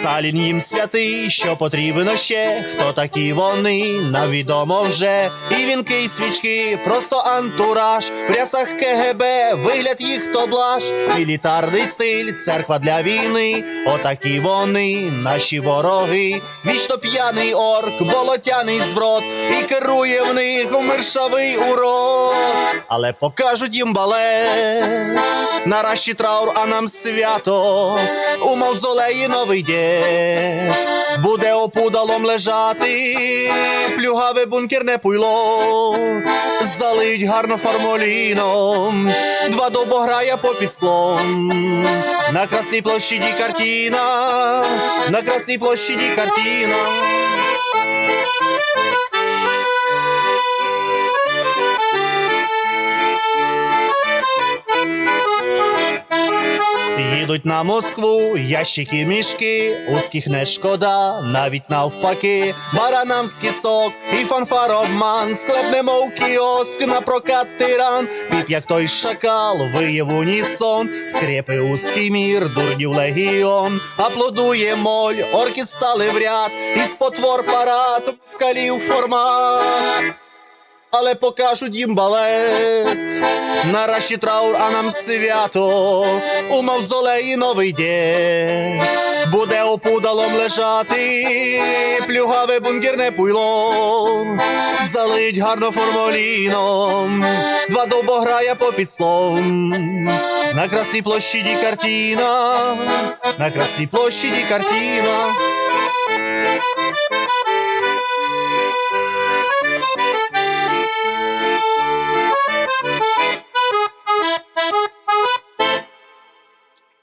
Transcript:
Сталін їм святий, що потрібно ще. Хто такі вони, нам відомо вже. І вінки, і свічки, просто антураж. В рясах КГБ, вигляд їх то блаш. Мілітарний стиль, церква для війни. Отакі вони, наші вороги. Вічно п'яний орк, болотяний зброд. І керує в них мершавий урод. Але покажуть їм балет. Наразі траур, а нам свято. У мавзолеї новий дє. Буде опудалом лежати, плюгаве бункерне пуйло, залиють гарно формоліном, два добограя попід склом. На Красній площаді картина, на Красній площаді картина. Їдуть на Москву, ящики, мішки, узких не шкода, навіть навпаки, баранам з кісток і фанфар обман, склеп немов кіоск на прокат тиран, піп як той шакал, виє в унісон, скрепи узкий мір, дурнів легіон, аплодує моль, орки стали в ряд, із потвор парад, скалів формат але покажуть їм балет. Нарешті траур, а нам свято, у мавзолеї новий день. Буде опудалом лежати, плюгаве бунгерне пуйло, залить гарно формоліном, два добограя попід слом. На Красній площаді картина, на Красній площаді картина.